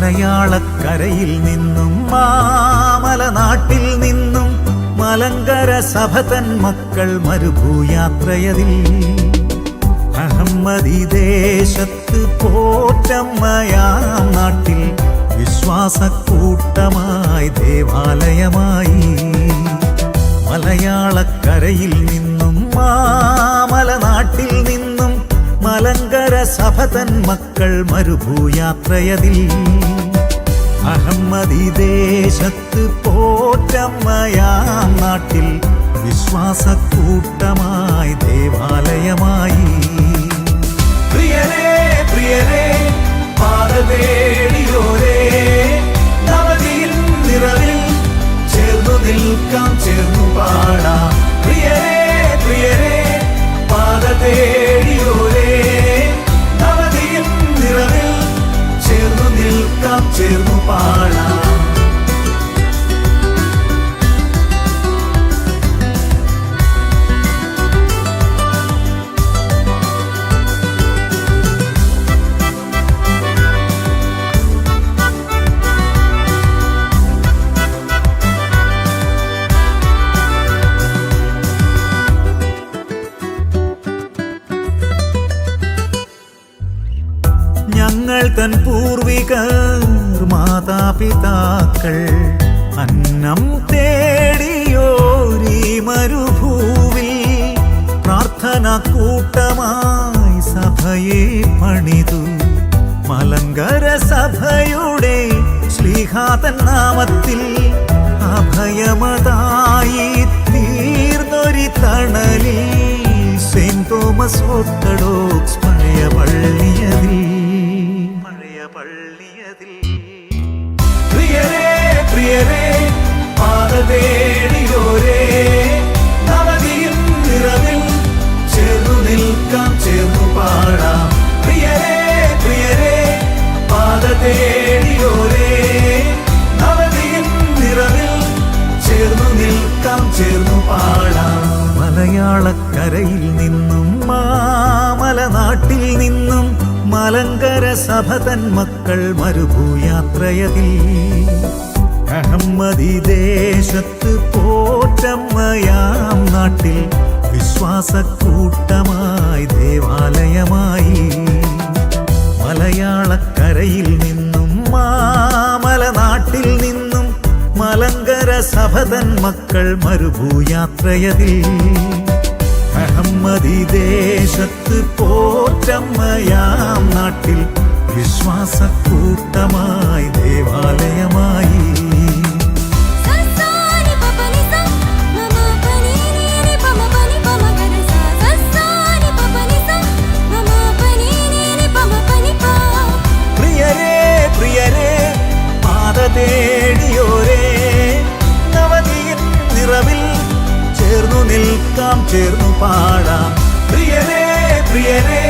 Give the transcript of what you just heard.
മലയാളക്കരയിൽ നിന്നും മാമല നാട്ടിൽ നിന്നും മലങ്കര സഭതൻ മക്കൾ മരുഭൂയാത്രയതിൽ. അഹമ്മദി ദേശത്ത് പോറ്റമ്മയാം നാട്ടിൽ വിശ്വാസക്കൂട്ടമായി ദേവാലയമായി. മലയാളക്കരയിൽ നിന്നും മാമല നാട്ടിൽ നിന്നും മലങ്കര സഭതൻ മക്കൾ മരുഭൂയാത്രയതിൽ. അഹമ്മദി ദേശത്ത് പോറ്റമ്മയാ നാട്ടിൽ വിശ്വാസക്കൂട്ടമായി ദേവാലയമായി ചേർന്നു പാടാം. ഞങ്ങൾ തൻ പൂർവികർ മാതാപിതാക്കൾ അന്നം തേടിയോരി മരുഭൂവിൽ പ്രാർത്ഥന കൂട്ടമായി സഭയെ പണിതു. മലങ്കര സഭയുടെ ശ്രീഹാതൻ നാമത്തിൽ അഭയമതായി തീർന്നൊരി തണലിൽ സെന്റ് തോമസ് ഓർത്തഡോക്സ് പഴയ പള്ളിയതിൽ പഴയ പള്ളിയതിൽ നിൽക്കാം പാടാം. പ്രിയരേ പ്രിയരേ നിൽക്കാം പാടാം. മലയാളക്കരയിൽ നിന്നും മാമലനാട്ടിൽ നിന്നും മലങ്കര സഭതൻ മക്കൾ മരുഭൂയാത്രയതിൽ. അഹമ്മദി ദേശത്ത് പോറ്റമ്മയാം നാട്ടിൽ വിശ്വാസക്കൂട്ടമായി ദേവാലയമായി. മലയാളക്കരയിൽ നിന്നും മാമല നാട്ടിൽ നിന്നും മലങ്കര സഭതൻ മക്കൾ മരുഭൂയാത്രയതിൽ. അഹമ്മദി ദേശത്ത് പോറ്റമ്മയാം നാട്ടിൽ വിശ്വാസക്കൂട്ടമായി ദേവാലയമായി. ചേർന്നു പാടാം. പ്രിയരേ പ്രിയരേ